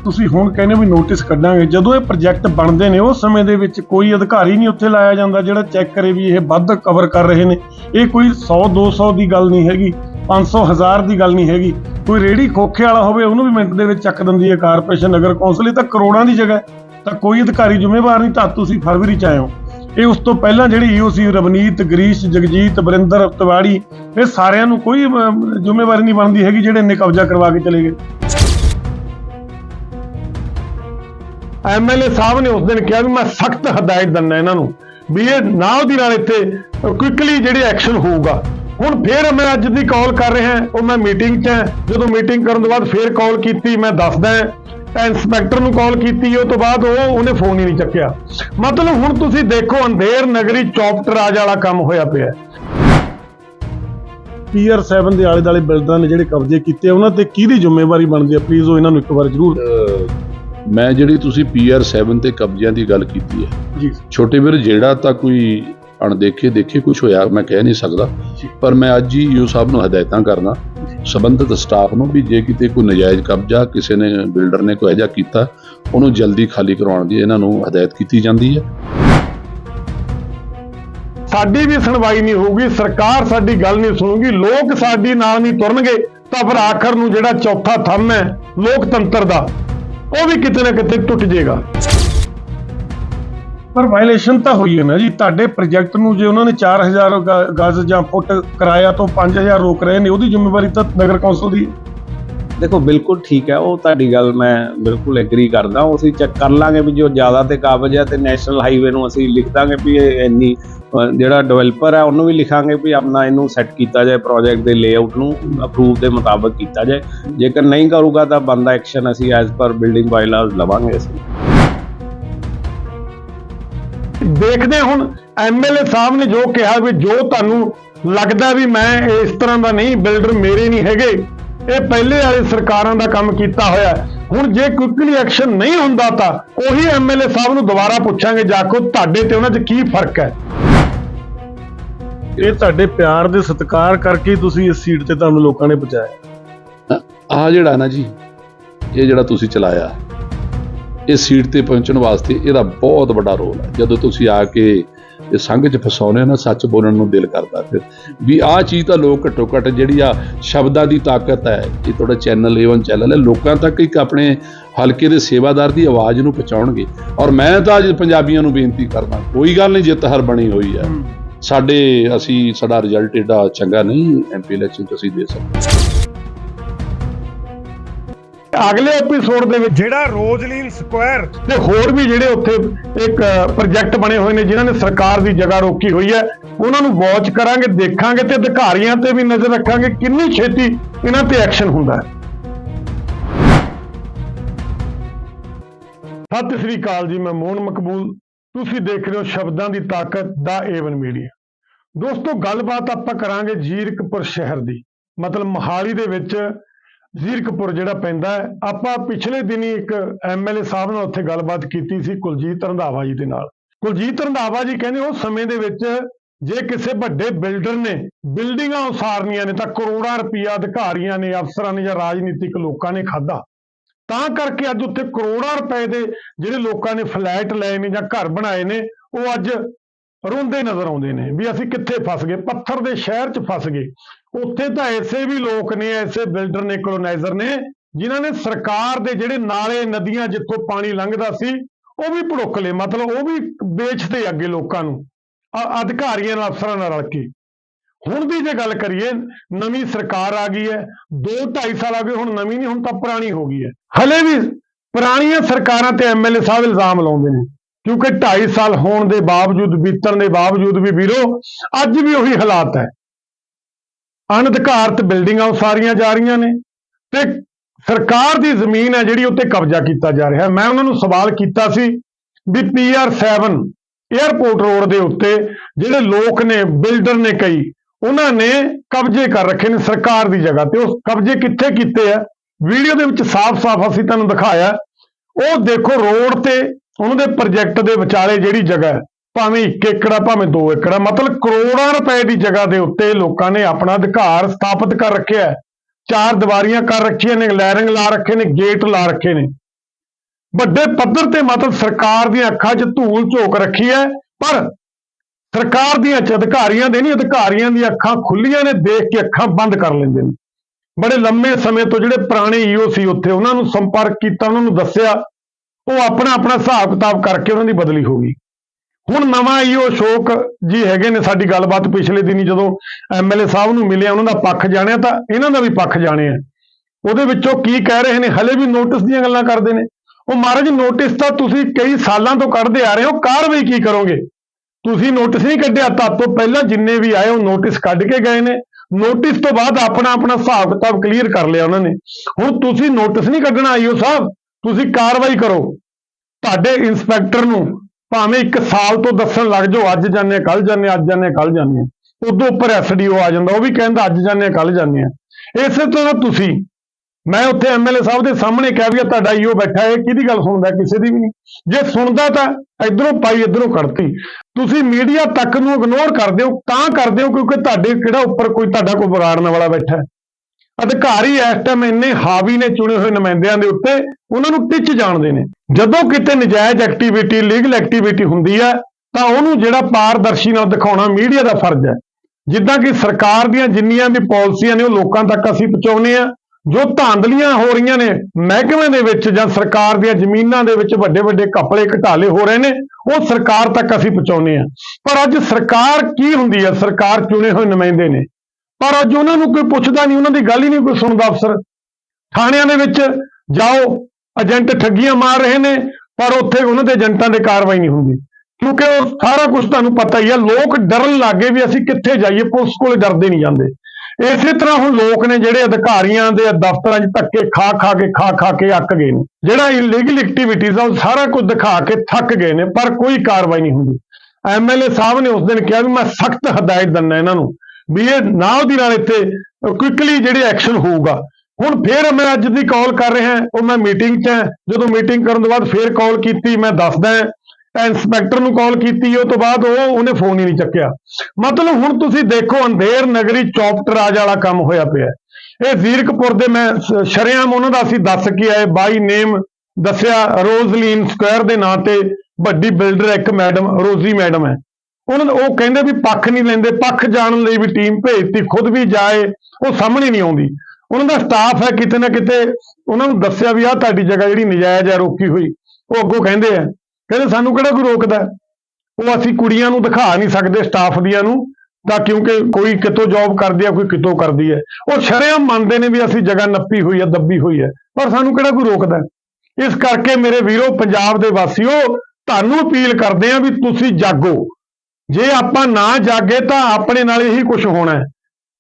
[SPEAKER 1] ਤੁਸੀਂ ਹੁਣ ਕਹਿੰਦੇ ਵੀ ਨੋਟਿਸ ਕੱਢਾਂਗੇ। ਜਦੋਂ ਇਹ ਪ੍ਰੋਜੈਕਟ ਬਣਦੇ ਨੇ, ਉਸ ਸਮੇਂ ਦੇ ਵਿੱਚ ਕੋਈ ਅਧਿਕਾਰੀ ਨਹੀਂ ਉੱਥੇ ਲਾਇਆ ਜਾਂਦਾ ਜਿਹੜਾ ਚੈੱਕ ਕਰੇ ਵੀ ਇਹ ਵੱਧ ਕਵਰ ਕਰ ਰਹੇ ਨੇ। ਇਹ ਕੋਈ 100 200 ਦੀ ਗੱਲ ਨਹੀਂ ਹੈਗੀ
[SPEAKER 4] 500 ਹਜ਼ਾਰ ਦੀ ਗੱਲ ਨਹੀਂ ਹੈਗੀ। ਕੋਈ ਰੇੜੀ ਖੋਖੇ ਵਾਲਾ ਹੋਵੇ, ਉਹਨੂੰ ਵੀ ਮਿੰਟ ਦੇ ਵਿੱਚ ਚੱਕ ਦਿੰਦੀ ਹੈ ਕਾਰਪੋਰੇਸ਼ਨ। ਨਗਰ ਕੌਂਸਲ, ਇਹ ਤਾਂ ਕਰੋੜਾਂ ਦੀ ਜਗ੍ਹਾ ਤਾਂ ਕੋਈ ਅਧਿਕਾਰੀ ਜ਼ਿੰਮੇਵਾਰ ਨਹੀਂ, ਤਾਂ ਤੁਸੀਂ ਫਰਵਰੀ ਚ ਆਏ ਹੋ। ਇਹ ਉਸ ਤੋਂ ਪਹਿਲਾਂ ਜਿਹੜੀ ਈਓਸੀ ਰਵਨੀਤ, ਗਰੀਸ਼, ਜਗਜੀਤ ਬਰਿੰਦਰ ਤਿਵਾੜੀ, ਇਹ ਸਾਰਿਆਂ ਨੂੰ ਕੋਈ ਜ਼ਿੰਮੇਵਾਰੀ ਨਹੀਂ ਬਣਦੀ ਹੈਗੀ ਜਿਹੜੇ ਇੰਨੇ ਕਬਜ਼ਾ ਕਰਵਾ ਕੇ ਚਲੇ ਗਏ।
[SPEAKER 1] ਐਮਐਲਏ ਸਾਹਿਬ ਨੇ ਉਸ ਦਿਨ ਕਿਹਾ ਵੀ ਮੈਂ ਸਖਤ ਹਦਾਇਤ ਦਿੰਦਾ ਇਹਨਾਂ ਨੂੰ ਵੀ ਇਹ ਨਾਲ ਦੀ ਨਾਲ ਇੱਥੇ ਕੁਇਕਲੀ ਜਿਹੜੇ ਐਕਸ਼ਨ ਹੋਊਗਾ। ਹੁਣ ਫੇਰ ਮੈਂ ਅੱਜ ਦੀ ਕਾਲ ਕਰ ਰਿਹਾ, ਉਹ ਮੈਂ ਮੀਟਿੰਗ 'ਚ ਹਾਂ। ਜਦੋਂ ਮੀਟਿੰਗ ਕਰਨ ਤੋਂ ਬਾਅਦ ਫੇਰ ਕਾਲ ਕੀਤੀ, ਮੈਂ ਦੱਸਦਾ ਇੰਸਪੈਕਟਰ ਨੂੰ ਕਾਲ ਕੀਤੀ ਉਹ ਤੋਂ ਬਾਅਦ ਉਹ ਉਹਨੇ ਫੋਨ ਹੀ ਨਹੀਂ ਚੱਕਿਆ। ਮਤਲਬ ਹੁਣ ਤੁਸੀਂ ਦੇਖੋ ਅੰਧੇਰ ਨਗਰੀ ਚੌਪਟ ਰਾਜ ਵਾਲਾ ਕੰਮ ਹੋਇਆ ਪਿਆ
[SPEAKER 4] ਪੀਆਰ 7 ਦੇ ਆਲੇ ਦਾਲੇ ਬਿਲਡਰਾਂ ਨੇ ਜਿਹੜੇ ਕਬਜ਼ੇ ਕੀਤੇ ਉਹਨਾਂ ਤੇ ਕਿਹਦੀ ਜ਼ਿੰਮੇਵਾਰੀ ਬਣਦੀ ਹੈ? ਪਲੀਜ਼ ਉਹ ਇਹਨਾਂ ਨੂੰ ਇੱਕ ਵਾਰ ਜ਼ਰੂਰ
[SPEAKER 3] ਮੈਂ ਜਿਹੜੀ ਤੁਸੀਂ ਪੀਆਰ 7 ਤੇ ਕਬਜ਼ਿਆਂ ਦੀ ਗੱਲ ਕੀਤੀ ਹੈ।
[SPEAKER 4] ਜੀ।
[SPEAKER 3] ਛੋਟੇ ਵੀਰ ਜਿਹੜਾ ਤਾਂ ਕੋਈ ਅਣਦੇਖੇ ਦੇਖੇ ਕੁਝ ਹੋਇਆ ਮੈਂ ਕਹਿ ਨਹੀਂ ਸਕਦਾ। ਪਰ ਮੈਂ ਅੱਜ ਹੀ ਯੂ ਸਾਹਿਬ ਨੂੰ ਹਦਾਇਤਾਂ ਕਰਨਾ ਸਬੰਧਤ ਸਟਾਫ ਨੂੰ ਵੀ ਜੇ ਕਿਤੇ ਕੋਈ ਨਜਾਇਜ਼ ਕਬਜ਼ਾ ਕਿਸੇ ਨੇ ਬਿਲਡਰ ਨੇ ਕੋਈ ਅਜਾ ਕੀਤਾ, ਉਹਨੂੰ ਜਲਦੀ ਖਾਲੀ ਕਰਵਾਉਣ ਦੀ ਇਹਨਾਂ ਨੂੰ ਹਦਾਇਤ ਕੀਤੀ ਜਾਂਦੀ ਹੈ।
[SPEAKER 1] ਸਾਡੀ ਵੀ ਸੁਣਵਾਈ ਨਹੀਂ ਹੋਊਗੀ, ਸਰਕਾਰ ਸਾਡੀ ਗੱਲ ਨਹੀਂ ਸੁਣੂਗੀ, ਲੋਕ ਸਾਡੀ ਨਾਲ ਨਹੀਂ ਤੁਰਨਗੇ, ਤਾਂ ਫਿਰ ਆਖਰ ਨੂੰ ਜਿਹੜਾ ਚੌਥਾ ਥੰਮ ਹੈ ਲੋਕਤੰਤਰ ਦਾ, ਉਹ ਵੀ ਕਿਤੇ ਨਾ ਕਿਤੇ ਟੁੱਟ ਜਾਏਗਾ।
[SPEAKER 4] ਪਰ ਵਾਇਲੇਸ਼ਨ ਤਾਂ ਹੋਈ ਹੈ ਨਾ ਜੀ। ਤੁਹਾਡੇ ਪ੍ਰੋਜੈਕਟ ਨੂੰ ਜੇ ਉਹਨਾਂ ਨੇ 4000 ਗ- ਗਜ਼ ਜਾਂ ਫੁੱਟ ਕਿਰਾਇਆ ਤੋਂ 5000 ਰੋਕ ਰਹੇ ਨੇ, ਉਹਦੀ ਜ਼ਿੰਮੇਵਾਰੀ ਤਾਂ ਨਗਰ ਕੌਂਸਲ ਦੀ
[SPEAKER 2] ਦੇਖੋ, ਬਿਲਕੁਲ ਠੀਕ ਹੈ, ਉਹ ਤੁਹਾਡੀ ਗੱਲ ਮੈਂ ਬਿਲਕੁਲ ਐਗਰੀ ਕਰਦਾ। ਉਹ ਅਸੀਂ ਚੈੱਕ ਕਰ ਲਾਂਗੇ ਵੀ ਜੋ ਜ਼ਿਆਦਾ ਤੇ ਕਾਬਜ ਹੈ ਤੇ ਨੈਸ਼ਨਲ ਹਾਈਵੇ ਨੂੰ ਅਸੀਂ ਲਿਖ ਦਾਂਗੇ ਵੀ ਇਹ ਇੰਨੀ ਜਿਹੜਾ ਡਿਵੈਲਪਰ ਹੈ, ਉਹਨੂੰ ਵੀ ਲਿਖਾਂਗੇ ਵੀ ਆਪਣਾ ਇਹਨੂੰ ਸੈੱਟ ਕੀਤਾ ਜਾਏ ਪ੍ਰੋਜੈਕਟ ਦੇ ਲੇਆਊਟ ਨੂੰ ਅਪਰੂਵ ਦੇ ਮੁਤਾਬਕ ਕੀਤਾ ਜਾਏ। ਜੇਕਰ ਨਹੀਂ ਕਰੂਗਾ ਤਾਂ ਬੰਦਾ ਐਕਸ਼ਨ ਅਸੀਂ ਐਜ਼ ਪਰ ਬਿਲਡਿੰਗ ਬਾਇਲਾਜ਼ ਲਵਾਂਗੇ ਅਸੀਂ।
[SPEAKER 1] ਦੇਖਦੇ ਹੁਣ ਐਮਐਲਏ ਸਾਹਿਬ ਨੇ ਜੋ ਕਿਹਾ ਵੀ ਜੋ ਤੁਹਾਨੂੰ ਲੱਗਦਾ ਵੀ ਮੈਂ ਇਸ ਤਰ੍ਹਾਂ ਦਾ ਨਹੀਂ ਬਿਲਡਰ ਮੇਰੇ ਨਹੀਂ ਹੈਗੇ ਇਹ ਪਹਿਲੇ ਵਾਲੀ ਸਰਕਾਰਾਂ ਦਾ ਕੰਮ ਕੀਤਾ ਹੋਇਆ ਹੈ। ਹੁਣ ਜੇ ਕੁਇਕਲੀ ਐਕਸ਼ਨ ਨਹੀਂ ਹੁੰਦਾ ਤਾਂ ਉਹੀ ਐਮਐਲਏ ਸਾਹਿਬ ਨੂੰ ਦੁਬਾਰਾ ਪੁੱਛਾਂਗੇ ਜਾ ਕੇ ਤੁਹਾਡੇ ਤੇ ਉਹਨਾਂ 'ਚ ਕੀ ਫ਼ਰਕ ਹੈ
[SPEAKER 4] ਇਹ ਤੁਹਾਡੇ ਪਿਆਰ ਦੇ ਸਤਿਕਾਰ ਕਰਕੇ ਤੁਸੀਂ ਇਸ ਸੀਟ ਤੇ ਤੁਹਾਨੂੰ ਲੋਕਾਂ ਨੇ ਪਹੁੰਚਾਇਆ
[SPEAKER 3] ਆਹ ਜਿਹੜਾ ਨਾ ਜੀ ਇਹ ਜਿਹੜਾ ਤੁਸੀਂ ਚਲਾਇਆ ਇਸ ਸੀਟ ਤੇ ਪਹੁੰਚਣ ਵਾਸਤੇ ਇਹਦਾ ਬਹੁਤ ਵੱਡਾ ਰੋਲ ਹੈ। ਜਦੋਂ ਤੁਸੀਂ ਆ ਕੇ ਇਹ ਸੰਘ 'ਚ ਫਸਾਉਨੇ ਨਾ ਸੱਚ ਬੋਲਣ ਨੂੰ ਦਿਲ ਕਰਦਾ ਫਿਰ। ਵੀ ਆਹ ਚੀਜ਼ ਤਾਂ ਲੋਕ ਘੱਟੋ ਘੱਟ ਜਿਹੜੀ ਆ ਸ਼ਬਦਾਂ ਦੀ ਤਾਕਤ ਹੈ ਇਹ ਤੁਹਾਡਾ ਚੈਨਲ A1 ਚੈਨਲ ਹੈ ਲੋਕਾਂ ਤੱਕ ਇੱਕ ਆਪਣੇ ਹਲਕੇ ਦੇ ਸੇਵਾਦਾਰ ਦੀ ਆਵਾਜ਼ ਨੂੰ ਪਹੁੰਚਾਉਣਗੇ। ਔਰ ਮੈਂ ਤਾਂ ਅੱਜ ਪੰਜਾਬੀਆਂ ਨੂੰ ਬੇਨਤੀ ਕਰਦਾ ਕੋਈ ਗੱਲ ਨਹੀਂ ਜਿੱਤ ਹਰ ਬਣੀ ਹੋਈ ਹੈ। ਸਾਡੇ ਅਸੀਂ ਸਾਡਾ ਰਿਜ਼ਲਟ ਏਡਾ ਚੰਗਾ ਨਹੀਂ ਐਮਪੀ ਇਲੈਕਸ਼ਨ ਤੁਸੀਂ ਦੇ ਸਕਦੇ।
[SPEAKER 1] ਅਗਲੇ ਐਪੀਸੋਡ ਦੇ ਵਿੱਚ
[SPEAKER 4] ਜਿਹੜਾ ਰੋਜ਼ਲੀਨ ਸਕੁਆਇਰ
[SPEAKER 1] ਤੇ ਹੋਰ ਵੀ ਜਿਹੜੇ ਉੱਥੇ ਇੱਕ ਪ੍ਰੋਜੈਕਟ ਬਣੇ ਹੋਏ ਨੇ ਜਿਨ੍ਹਾਂ ਨੇ ਸਰਕਾਰ ਦੀ ਜਗ੍ਹਾ ਰੋਕੀ ਹੋਈ ਹੈ ਉਹਨਾਂ ਨੂੰ ਵਾਚ ਕਰਾਂਗੇ ਦੇਖਾਂਗੇ ਤੇ ਅਧਿਕਾਰੀਆਂ ਤੇ ਵੀ ਨਜ਼ਰ ਰੱਖਾਂਗੇ ਕਿੰਨੀ ਛੇਤੀ ਇਹਨਾਂ ਤੇ ਐਕਸ਼ਨ ਹੁੰਦਾ ਹੈ। ਸਤਿ ਸ੍ਰੀ ਅਕਾਲ ਜੀ ਮੈਂ ਮੋਹਨ ਮਕਬੂਲ। ਤੁਸੀਂ ਦੇਖ ਰਹੇ ਹੋ ਸ਼ਬਦਾਂ ਦੀ ਤਾਕਤ ਦਾ ਏਵਨ ਮੀਡੀਆ ਦੋਸਤੋ ਗੱਲਬਾਤ ਆਪਾਂ ਕਰਾਂਗੇ ਜੀਰਕਪੁਰ ਸ਼ਹਿਰ ਦੀ। ਮਤਲਬ ਮਹਾਲੀ ਦੇ ਵਿੱਚ ਜ਼ੀਰਕਪੁਰ ਜਿਹੜਾ ਪੈਂਦਾ ਹੈ, ਆਪਾਂ ਪਿਛਲੇ ਦਿਨੀ ਇੱਕ ਐਮਐਲਏ ਸਾਹਿਬ ਨਾਲ ਉੱਥੇ ਗੱਲਬਾਤ ਕੀਤੀ ਸੀ ਕੁਲਜੀਤ ਰੰਧਾਵਾ ਜੀ ਦੇ ਨਾਲ। ਕੁਲਜੀਤ ਰੰਧਾਵਾ ਜੀ ਕਹਿੰਦੇ ਉਹ ਸਮੇਂ ਦੇ ਵਿੱਚ ਜੇ ਕਿਸੇ ਵੱਡੇ ਬਿਲਡਰ ਨੇ ਬਿਲਡਿੰਗਾਂ ਉਸਾਰਨੀਆਂ ਨੇ ਤਾਂ ਕਰੋੜਾਂ ਰੁਪਈਆ ਅਧਿਕਾਰੀਆਂ ਨੇ, ਅਫਸਰਾਂ ਨੇ ਜਾਂ ਰਾਜਨੀਤਿਕ ਲੋਕਾਂ ਨੇ ਖਾਦਾ ਤਾਂ ਕਰਕੇ ਅੱਜ ਉੱਥੇ ਕਰੋੜਾਂ ਰੁਪਏ ਦੇ ਜਿਹੜੇ ਲੋਕਾਂ ਨੇ ਫਲੈਟ ਲਏ ਨੇ ਜਾਂ ਘਰ ਬਣਾਏ ਨੇ, ਉਹ ਅੱਜ ਰੋਂਦੇ ਨਜ਼ਰ ਆਉਂਦੇ ਨੇ ਵੀ ਅਸੀਂ ਕਿੱਥੇ ਫਸ ਗਏ, ਪੱਥਰ ਦੇ ਸ਼ਹਿਰ 'ਚ ਫਸ ਗਏ। ਉੱਥੇ ਤਾਂ ਐਸੇ ਵੀ ਲੋਕ ਨੇ, ਐਸੇ ਬਿਲਡਰ ਨੇ ਕਲੋਨਾਈਜ਼ਰ ਨੇ, ਜਿਨ੍ਹਾਂ ਨੇ ਸਰਕਾਰ ਦੇ ਜਿਹੜੇ ਨਾਲੇ ਨਦੀਆਂ ਜਿੱਥੋਂ ਪਾਣੀ ਲੰਘਦਾ ਸੀ, ਉਹ ਵੀ ਭੜੁੱਕ ਲਏ। ਮਤਲਬ ਉਹ ਵੀ ਵੇਚਦੇ ਅੱਗੇ ਲੋਕਾਂ ਨੂੰ ਅਧਿਕਾਰੀਆਂ ਨਾਲ, ਅਫਸਰਾਂ ਨਾਲ ਰਲ ਕੇ। ਹੁਣ ਦੀ ਜੇ ਗੱਲ ਕਰੀਏ, ਨਵੀਂ ਸਰਕਾਰ ਆ ਗਈ ਹੈ 2 ਸਾਲ ਆ ਗਏ, ਹੁਣ ਨਵੀਂ ਨਹੀਂ, ਹੁਣ ਤਾਂ ਪੁਰਾਣੀ ਹੋ ਗਈ ਹੈ। ਹਲੇ ਵੀ ਪੁਰਾਣੀਆਂ ਸਰਕਾਰਾਂ ਤੇ ਐਮਐਲਏ ਸਾਹਿਬ ਇਲਜ਼ਾਮ ਲਾਉਂਦੇ ਨੇ। ਕਿਉਂਕਿ 2.5 ਸਾਲ ਹੋਣ ਦੇ ਬਾਵਜੂਦ, ਬੀਤਣ ਦੇ ਬਾਵਜੂਦ ਵੀ ਵੀਰੋ, ਅੱਜ ਵੀ ਉਹੀ ਹਾਲਾਤ ਹੈ। ਅਣਅਧਿਕਾਰਤ ਬਿਲਡਿੰਗਾਂ ਉਸਾਰੀਆਂ ਜਾ ਰਹੀਆਂ ਨੇ ਤੇ ਸਰਕਾਰ ਦੀ ਜ਼ਮੀਨ ਹੈ ਜਿਹੜੀ ਉੱਤੇ ਕਬਜ਼ਾ ਕੀਤਾ ਜਾ ਰਿਹਾ। ਮੈਂ ਉਹਨਾਂ ਨੂੰ ਸਵਾਲ ਕੀਤਾ ਸੀ ਵੀ ਪੀਆਰ 7 에ਅਰਪੋਰਟ ਰੋਡ ਦੇ ਉੱਤੇ ਜਿਹੜੇ ਲੋਕ ਨੇ, ਬਿਲਡਰ ਨੇ ਕਈ, ਉਹਨਾਂ ਨੇ ਕਬਜ਼ੇ ਕਰ ਰੱਖੇ ਨੇ ਸਰਕਾਰ ਦੀ ਜਗ੍ਹਾ ਤੇ। ਉਹ ਕਬਜ਼ੇ ਕਿੱਥੇ ਕੀਤੇ ਆ? ਵੀਡੀਓ ਦੇ ਵਿੱਚ ਸਾਫ਼-ਸਾਫ਼ ਅਸੀਂ ਤੁਹਾਨੂੰ ਦਿਖਾਇਆ। ਉਹ ਦੇਖੋ ਰੋਡ ਤੇ ਉਹਨਾਂ ਦੇ ਪ੍ਰੋਜੈਕਟ ਦੇ ਵਿਚਾਲੇ ਜਿਹੜੀ ਜਗ੍ਹਾ ਹੈ, ਭਾਵੇਂ 1 ਏਕੜ ਆ, ਭਾਵੇਂ 2 ਏਕੜ ਆ, ਮਤਲਬ ਕਰੋੜਾਂ ਰੁਪਏ ਦੀ ਜਗ੍ਹਾ ਦੇ ਉੱਤੇ ਲੋਕਾਂ ਨੇ ਆਪਣਾ ਅਧਿਕਾਰ ਸਥਾਪਿਤ ਕਰ ਰੱਖਿਆ ਹੈ। ਚਾਰ ਦੀਵਾਰੀਆਂ ਕਰ ਰੱਖੀਆਂ ਨੇ, ਲੈਰਿੰਗ ਲਾ ਰੱਖੇ ਨੇ, ਗੇਟ ਲਾ ਰੱਖੇ ਨੇ। ਵੱਡੇ ਪੱਧਰ ਤੇ ਮਤਲਬ ਸਰਕਾਰ ਦੀਆਂ ਅੱਖਾਂ 'ਚ ਧੂਲ ਝੋਕ ਰੱਖੀ ਹੈ, ਪਰ ਸਰਕਾਰ ਦੀਆਂ ਚ ਅਧਿਕਾਰੀਆਂ ਦੇ ਨਹੀਂ, ਅਧਿਕਾਰੀਆਂ ਦੀਆਂ ਅੱਖਾਂ ਖੁੱਲੀਆਂ ਨੇ, ਦੇਖ ਕੇ ਅੱਖਾਂ ਬੰਦ ਕਰ ਲੈਂਦੇ ਨੇ। ਬੜੇ ਲੰਮੇ ਸਮੇਂ ਤੋਂ ਜਿਹੜੇ ਪੁਰਾਣੇ ਈਓ ਸੀ ਉੱਥੇ ਉਹਨਾਂ ਨੂੰ ਸੰਪਰਕ ਕੀਤਾ, ਉਹਨਾਂ ਨੂੰ ਦੱਸਿਆ ਉਹ ਆਪਣਾ ਆਪਣਾ ਹਿਸਾਬ ਕਿਤਾਬ ਕਰਕੇ ਉਹਨਾਂ ਦੀ ਬਦਲੀ ਹੋ ਗਈ। ਹੁਣ ਨਵਾਂ ਈਓ ਅਸ਼ੋਕ ਜੀ ਹੈਗੇ ਨੇ ਸਾਡੀ ਗੱਲਬਾਤ ਪਿਛਲੇ ਦਿਨੀ ਜਦੋਂ ਐਮਐਲਏ ਸਾਹਿਬ ਨੂੰ ਮਿਲਿਆ, ਉਹਨਾਂ ਦਾ ਪੱਖ ਜਾਣਿਆ ਤਾਂ ਇਹਨਾਂ ਦਾ ਵੀ ਪੱਖ ਜਾਣਿਆ। ਉਹਦੇ ਵਿੱਚੋਂ ਕੀ ਕਹਿ ਰਹੇ ਨੇ, ਹਲੇ ਵੀ ਨੋਟਿਸ ਦੀਆਂ ਗੱਲਾਂ ਕਰਦੇ ਨੇ। ਉਹ ਮਹਾਰਾਜ, ਨੋਟਿਸ ਤਾਂ ਤੁਸੀਂ ਕਈ ਸਾਲਾਂ ਤੋਂ ਕੱਢਦੇ ਆ ਰਹੇ ਹੋ, ਕਾਰਵਾਈ ਕੀ ਕਰੋਗੇ? ਤੁਸੀਂ ਨੋਟਿਸ ਨਹੀਂ ਕੱਢਿਆ, ਤਾਂ ਤੋਂ ਪਹਿਲਾਂ ਜਿੰਨੇ ਵੀ ਆਏ ਉਹ ਨੋਟਿਸ ਕੱਢ ਕੇ ਗਏ ਨੇ। ਨੋਟਿਸ ਤੋਂ ਬਾਅਦ ਆਪਣਾ ਆਪਣਾ ਹਿਸਾਬ ਕਿਤਾਬ ਕਲੀਅਰ ਕਰ ਲਿਆ ਉਹਨਾਂ ਨੇ। ਹੁਣ ਤੁਸੀਂ ਨੋਟਿਸ ਨਹੀਂ ਕੱਢਣਾ, ਆਈਓ ਸਾਹਿਬ। ਤੁਸੀਂ ਕਾਰਵਾਈ ਕਰੋ। ਤੁਹਾਡੇ ਇੰਸਪੈਕਟਰ ਨੂੰ ਭਾਵੇਂ ਇੱਕ ਸਾਲ ਤੋਂ ਦੱਸਣ ਲੱਗ ਜਾਓ, ਅੱਜ ਜਾਂਦੇ ਕੱਲ ਜਾਂਦੇ ਅੱਜ ਜਾਂਦੇ ਕੱਲ ਜਾਂਦੇ ਉਦੋਂ ਉੱਪਰ ਐਸਡੀਓ ਆ ਜਾਂਦਾ, ਉਹ ਵੀ ਕਹਿੰਦਾ ਅੱਜ ਜਾਂਦੇ ਕੱਲ ਜਾਂਦੇ ਆ। ਇਸੇ ਤਰ੍ਹਾਂ ਤੁਸੀਂ, ਮੈਂ ਉੱਥੇ ਐਮਐਲਏ ਸਾਹਿਬ ਦੇ ਸਾਹਮਣੇ ਕਿਹਾ ਵੀ ਇਹ ਤੁਹਾਡਾ ਈਓ ਬੈਠਾ ਹੈ ਕਿਹਦੀ ਗੱਲ ਸੁਣਦਾ, ਕਿਸੇ ਦੀ ਵੀ ਨਹੀਂ। ਜੇ ਸੁਣਦਾ ਤਾਂ ਇਧਰੋਂ ਪਾਈ, ਇਧਰੋਂ ਕੱਢਤੀ। ਤੁਸੀਂ ਮੀਡੀਆ ਤੱਕ ਨੂੰ ਇਗਨੋਰ ਕਰਦੇ ਹੋ ਤਾਂ ਕਰਦੇ ਹੋ ਕਿਉਂਕਿ ਤੁਹਾਡੇ ਕਿਹੜਾ ਉੱਪਰ ਕੋਈ ਤੁਹਾਡਾ ਕੋਈ ਵਿਗਾੜਨ ਵਾਲਾ ਬੈਠਾ। ਅਧਿਕਾਰੀ ਇਸ ਟਾਈਮ ਇੰਨੇ ਹਾਵੀ ਨੇ ਚੁਣੇ ਹੋਏ ਨੁਮਾਇੰਦਿਆਂ ਦੇ ਉੱਤੇ, ਉਹਨਾਂ ਨੂੰ ਟਿੱਚ ਜਾਣਦੇ ਨੇ। ਜਦੋਂ ਕਿਤੇ ਨਜਾਇਜ਼ ਐਕਟੀਵਿਟੀ ਲੀਗਲ ਐਕਟੀਵਿਟੀ ਹੁੰਦੀ ਹੈ ਤਾਂ ਉਹਨੂੰ ਜਿਹੜਾ ਪਾਰਦਰਸ਼ੀ ਨਾਲ ਦਿਖਾਉਣਾ ਮੀਡੀਆ ਦਾ ਫਰਜ਼ ਹੈ। ਜਿੱਦਾਂ ਕਿ ਸਰਕਾਰ ਦੀਆਂ ਜਿੰਨੀਆਂ ਵੀ ਪਾਲਿਸੀਆਂ ਨੇ, ਉਹ ਲੋਕਾਂ ਤੱਕ ਅਸੀਂ ਪਹੁੰਚਾਉਂਦੇ ਆ ਜੋ ਧਾਂਦਲੀਆਂ ਹੋ ਰਹੀਆਂ ਨੇ ਮਹਿਕਮੇ ਦੇ ਵਿੱਚ ਜਾਂ ਸਰਕਾਰ ਦੀਆਂ ਜ਼ਮੀਨਾਂ ਦੇ ਵਿੱਚ ਵੱਡੇ ਵੱਡੇ ਘਪਲੇ ਘਟਾਲੇ ਹੋ ਰਹੇ ਨੇ, ਉਹ ਸਰਕਾਰ ਤੱਕ ਅਸੀਂ ਪਹੁੰਚਾਉਂਦੇ ਆ ਪਰ ਅੱਜ ਸਰਕਾਰ ਕੀ ਹੁੰਦੀ ਹੈ? ਸਰਕਾਰ ਚੁਣੇ ਹੋਏ ਨੁਮਾਇੰਦੇ ਨੇ। ਪਰ ਅੱਜ ਉਹਨਾਂ ਨੂੰ ਕੋਈ ਪੁੱਛਦਾ ਨਹੀਂ, ਉਹਨਾਂ ਦੀ ਗੱਲ ਹੀ ਨਹੀਂ ਕੋਈ ਸੁਣਦਾ ਅਫਸਰ। ਥਾਣਿਆਂ ਦੇ ਵਿੱਚ ਜਾਓ, ਏਜੰਟ ਠੱਗੀਆਂ ਮਾਰ ਰਹੇ ਨੇ, ਪਰ ਉੱਥੇ ਉਹਨਾਂ ਦੇ ਏਜੰਟਾਂ ਦੇ ਕਾਰਵਾਈ ਨਹੀਂ ਹੁੰਦੀ। ਕਿਉਂਕਿ ਉਹ ਸਾਰਾ ਕੁਝ ਤੁਹਾਨੂੰ ਪਤਾ ਹੀ ਹੈ ਲੋਕ ਡਰਨ ਲੱਗੇ ਵੀ ਅਸੀਂ ਕਿੱਥੇ ਜਾਈਏ, ਪੁਲਿਸ ਕੋਲੇ ਡਰਦੇ ਨਹੀਂ ਜਾਂਦੇ। ਇਸੇ ਤਰ੍ਹਾਂ ਹੁਣ ਲੋਕ ਨੇ ਜਿਹੜੇ ਅਧਿਕਾਰੀਆਂ ਦੇ ਦਫ਼ਤਰਾਂ 'ਚ ਧੱਕੇ ਖਾ ਖਾ ਕੇ, ਖਾ ਖਾ ਕੇ ਅੱਕ ਗਏ ਨੇ। ਜਿਹੜਾ ਇਲੀਗਲ ਐਕਟੀਵਿਟੀਜ਼ ਆ, ਉਹ ਸਾਰਾ ਕੁਝ ਦਿਖਾ ਕੇ ਥੱਕ ਗਏ ਨੇ, ਪਰ ਕੋਈ ਕਾਰਵਾਈ ਨਹੀਂ ਹੁੰਦੀ। ਐਮਐਲਏ ਸਾਹਿਬ ਨੇ ਉਸ ਦਿਨ ਕਿਹਾ ਵੀ ਮੈਂ ਸਖਤ ਹਦਾਇਤ ਦਿੰਦਾ ਇਹਨਾਂ ਨੂੰ ਵੀ ਇਹ ਨਾਲ ਦੀ ਨਾਲ ਇੱਥੇ ਕੁਇਕਲੀ ਜਿਹੜੇ ਐਕਸ਼ਨ ਹੋਊਗਾ। ਹੁਣ ਫੇਰ ਮੈਂ ਅੱਜ ਦੀ ਕਾਲ ਕਰ ਰਿਹਾ, ਉਹ ਮੈਂ ਮੀਟਿੰਗ 'ਚ ਹਾਂ। ਜਦੋਂ ਮੀਟਿੰਗ ਕਰਨ ਤੋਂ ਬਾਅਦ ਫੇਰ ਕਾਲ ਕੀਤੀ, ਮੈਂ ਦੱਸਦਾ ਇੰਸਪੈਕਟਰ ਨੂੰ ਕਾਲ ਕੀਤੀ, ਉਹ ਤੋਂ ਬਾਅਦ ਉਹ, ਉਹਨੇ ਫੋਨ ਹੀ ਨਹੀਂ ਚੱਕਿਆ। ਮਤਲਬ ਹੁਣ ਤੁਸੀਂ ਦੇਖੋ ਅੰਧੇਰ ਨਗਰੀ ਚੌਪਟ ਰਾਜ ਵਾਲਾ ਕੰਮ ਹੋਇਆ ਪਿਆ ਇਹ ਜ਼ੀਰਕਪੁਰ ਦੇ ਮੈਂ ਸ- ਸ਼ਰੇਆਮ ਉਹਨਾਂ ਦਾ ਅਸੀਂ ਦੱਸ ਕੇ ਆਏ ਬਾਈ ਨੇਮ ਦੱਸਿਆ, ਰੋਜ਼ਲੀਨ ਸਕੁਅਰ ਦੇ ਨਾਂ ਤੇ ਵੱਡੀ ਬਿਲਡਰ ਇੱਕ ਮੈਡਮ ਰੋਜ਼ੀ ਮੈਡਮ ਹੈ। ਉਹਨਾਂ ਉਹ ਕਹਿੰਦੇ ਵੀ ਪੱਖ ਨਹੀਂ ਲੈਂਦੇ, ਪੱਖ ਜਾਣਨ ਲਈ ਵੀ ਟੀਮ ਭੇਜਤੀ, ਖੁਦ ਵੀ ਜਾਏ, ਉਹ ਸਾਹਮਣੇ ਨਹੀਂ ਆਉਂਦੀ। ਉਹਨਾਂ ਦਾ ਸਟਾਫ ਹੈ ਕਿਤੇ ਨਾ ਕਿਤੇ, ਉਹਨਾਂ ਨੂੰ ਦੱਸਿਆ ਵੀ ਆਹ ਤੁਹਾਡੀ ਜਗ੍ਹਾ ਜਿਹੜੀ ਨਜਾਇਜ਼ ਹੈ ਰੋਕੀ ਹੋਈ। ਉਹ ਅੱਗੋਂ ਕਹਿੰਦੇ ਆ, ਕਹਿੰਦੇ ਸਾਨੂੰ ਕਿਹੜਾ ਕੋਈ ਰੋਕਦਾ? ਉਹ ਅਸੀਂ ਕੁੜੀਆਂ ਨੂੰ ਦਿਖਾ ਨਹੀਂ ਸਕਦੇ ਸਟਾਫ ਦੀਆਂ ਨੂੰ, ਤਾਂ ਕਿਉਂਕਿ ਕੋਈ ਕਿਤੋਂ ਜੌਬ ਕਰਦੀ ਹੈ ਕੋਈ ਕਿਤੋਂ ਕਰਦੀ ਹੈ ਉਹ ਸ਼ਰੇਆਮ ਮੰਨਦੇ ਨੇ ਵੀ ਅਸੀਂ ਜਗ੍ਹਾ ਨੱਪੀ ਹੋਈ ਹੈ ਦੱਬੀ ਹੋਈ ਹੈ ਪਰ ਸਾਨੂੰ ਕਿਹੜਾ ਕੋਈ ਰੋਕਦਾ? ਇਸ ਕਰਕੇ ਮੇਰੇ ਵੀਰੋ, ਪੰਜਾਬ ਦੇ ਵਾਸੀਓ, ਤੁਹਾਨੂੰ ਅਪੀਲ ਕਰਦੇ ਆ ਵੀ ਤੁਸੀਂ ਜਾਗੋ। ਜੇ ਆਪਾਂ ਨਾ ਜਾਗੇ ਤਾਂ ਆਪਣੇ ਨਾਲ ਇਹੀ ਕੁਝ ਹੋਣਾ ਹੈ।